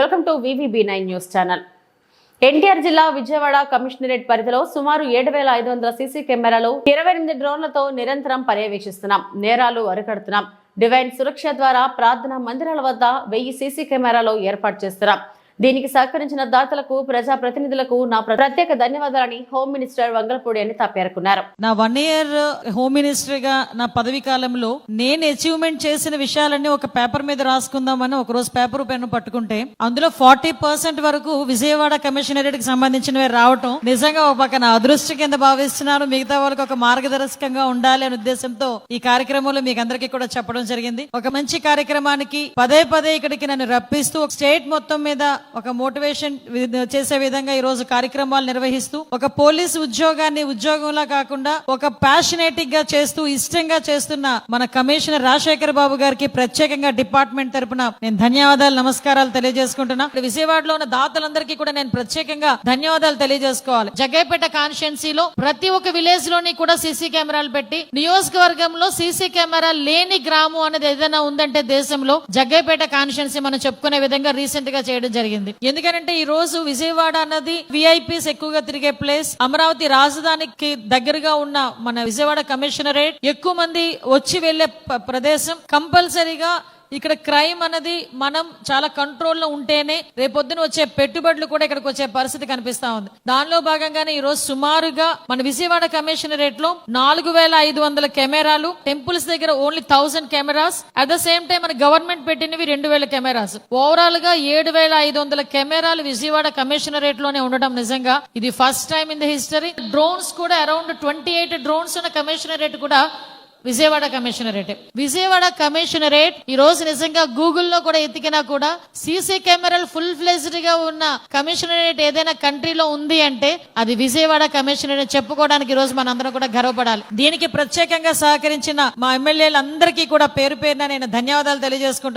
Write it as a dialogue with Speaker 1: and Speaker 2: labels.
Speaker 1: Welcome to VVB nine news channel. NTR జిల్లా Vijayawada commissionerate పరిధిలో సుమారు ఏడు వేల ఐదు వందల సీసీ కెమెరాలు ఇరవై ఎనిమిది డ్రోన్లతో నిరంతరం పర్యవేక్షిస్తున్నాం. నేరాలు అరికడుతున్నాం. డివైన్ సురక్ష ద్వారా ప్రార్థనా మందిరాల వద్ద వెయ్యి సీసీ కెమెరాలు ఏర్పాటు చేస్తున్నాం. దీనికి సహకరించిన దాతలకు ప్రజా ప్రతినిధులకు నా ప్రత్యేక ధన్యవాదాలని హోమ్ మినిస్టర్ వంగలపూడి అని పేర్కొన్నారు.
Speaker 2: నా వన్ ఇయర్ హోమ్ మినిస్టర్గా నా పదవి కాలంలో నేను అచీవ్మెంట్ చేసిన విషయాలన్నీ ఒక పేపర్ మీద రాసుకుందామని ఒక రోజు పేపర్ పెన్ను పట్టుకుంటే అందులో ఫార్టీ పర్సెంట్ వరకు విజయవాడ కమిషనరేట్కి సంబంధించినవి రావటం నిజంగా ఒక పక్కన నా అదృష్టం కింద భావిస్తున్నాను మిగతా వాళ్ళకి ఒక మార్గదర్శకంగా ఉండాలి అనే ఉద్దేశంతో ఈ కార్యక్రమంలో మీకు అందరికీ కూడా చెప్పడం జరిగింది. ఒక మంచి కార్యక్రమానికి పదే పదే ఇక్కడికి నన్ను రప్పిస్తూ స్టేట్ మొత్తం మీద ఒక మోటివేషన్ చేసే విధంగా ఈ రోజు కార్యక్రమాలు నిర్వహిస్తూ ఒక పోలీస్ ఉద్యోగాన్ని ఉద్యోగంలా కాకుండా ఒక ప్యాషనేటిక్గా చేస్తూ ఇష్టంగా చేస్తున్న మన కమిషనర్ రాజశేఖర్ బాబు గారికి ప్రత్యేకంగా డిపార్ట్మెంట్ తరపున నేను ధన్యవాదాలు నమస్కారాలు తెలియజేసుకుంటున్నా. విజయవాడలో ఉన్న దాతలందరికీ కూడా నేను ప్రత్యేకంగా ధన్యవాదాలు తెలియజేసుకోవాలి. జగ్గైపేట కాన్స్టిట్యున్సీలో ప్రతి ఒక్క విలేజ్లోని కూడా సీసీ కెమెరాలు పెట్టి నియోజకవర్గంలో సీసీ కెమెరా లేని గ్రామం అనేది ఏదైనా ఉందంటే దేశంలో జగ్గైపేట కాన్స్టిట్యున్సీ మనం చెప్పుకునే విధంగా రీసెంట్గా చేయడం జరిగింది. ఎందుకంటే ఈ రోజు విజయవాడ అన్నది విఐపీస్ ఎక్కువగా తిరిగే ప్లేస్. అమరావతి రాజధానికి దగ్గరగా ఉన్న మన విజయవాడ కమిషనరేట్. ఎక్కువ మంది వచ్చి వెళ్ళే ప్రదేశం కంపల్సరీగా ఇక్కడ క్రైమ్ అనేది మనం చాలా కంట్రోల్లో ఉంటేనే రేపొద్దున వచ్చే పెట్టుబడులు కూడా ఇక్కడికి వచ్చే పరిస్థితి కనిపిస్తా ఉంది. దానిలో భాగంగానే ఈ రోజు సుమారుగా మన విజయవాడ కమిషనరేట్లో నాలుగు వేల ఐదు వందల కెమెరాలు టెంపుల్స్ దగ్గర only thousand cameras. At the same time మన గవర్నమెంట్ పెట్టినవి రెండు వేల కెమెరాస్. ఓవరాల్గా ఏడు వేల ఐదు వందల కెమెరాలు విజయవాడ కమిషనరేట్లోనే ఉండడం నిజంగా ఇది first time in the history drones కూడా అరౌండ్ ట్వంటీ ఎయిట్ డ్రోన్స్ ఉన్న కమిషనరేట్ కూడా విజయవాడ కమిషనరేట్. విజయవాడ కమిషనరేట్ ఈ రోజు నిజంగా గూగుల్లో కూడా ఎతికినా కూడా సీసీ కెమెరాలు ఫుల్ ఫ్లెజ్డ్గా ఉన్న కమిషనరేట్ ఏదైనా కంట్రీలో ఉంది అంటే అది విజయవాడ కమిషనరేట్ చెప్పుకోవడానికి ఈ రోజు మనందరం కూడా గర్వపడాలి. దీనికి ప్రత్యేకంగా సహకరించిన మా ఎమ్మెల్యేలందరికీ కూడా పేరు పేరున నేను ధన్యవాదాలు తెలియజేసుకుంటున్నాను.